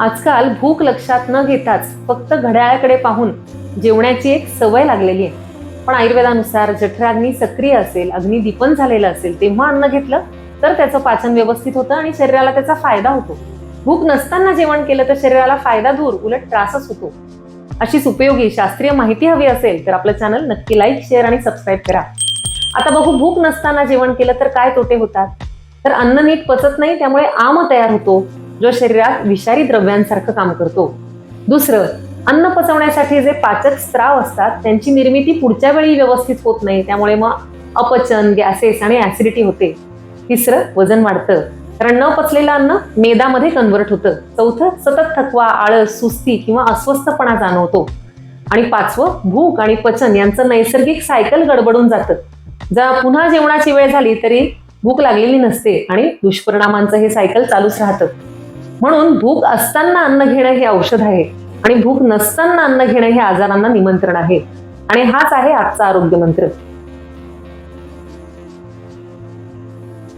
आजकाल भूक लक्षात न घेताच फक्त घड्याळाकडे पाहून जेवण्याची एक सवय लागलेली आहे. पण आयुर्वेदानुसार जठराग्नी सक्रिय असेल अग्निदीपन झालेलं असेल तेव्हा अन्न घेतलं तर त्याचं पाचन व्यवस्थित होतं आणि शरीराला त्याचा फायदा होतो. भूक नसताना जेवण केलं तर शरीराला फायदा दूर उलट त्रासच होतो. अशीच उपयोगी शास्त्रीय माहिती हवी असेल तर आपलं चॅनल नक्की लाईक शेअर आणि सबस्क्राईब करा. आता बघू भूक नसताना जेवण केलं तर काय तोटे होतात? तर अन्न नीट पचत नाही त्यामुळे आम तयार होतो. जो शरीरात विषारी द्रव्यांसारखं काम करतो. दुसरं अन्न पचवण्यासाठी जे पाचक स्त्राव असतात त्यांची निर्मिती पुढच्या वेळी व्यवस्थित होत नाही त्यामुळे मग अपचन गॅसेस आणि ऍसिडिटी होते. तिसरं वजन वाढतं. कारण न पचलेलं अन्न मेदामध्ये कन्व्हर्ट होतं. चौथं सतत थकवा आळस सुस्ती किंवा अस्वस्थपणा जाणवतो. आणि पाचवं भूक आणि पचन यांचं नैसर्गिक सायकल गडबडून जातं. जर पुन्हा जेवणाची वेळ झाली तरी भूक लागलेली नसते आणि दुष्परिणामांचं हे सायकल चालूच राहतं. म्हणून भूक असताना अन्न घेणं हे औषध आहे आणि भूक नसताना अन्न घेणं हे आजारांना निमंत्रण आहे. आणि हाच आहे आजचा आरोग्य मंत्र.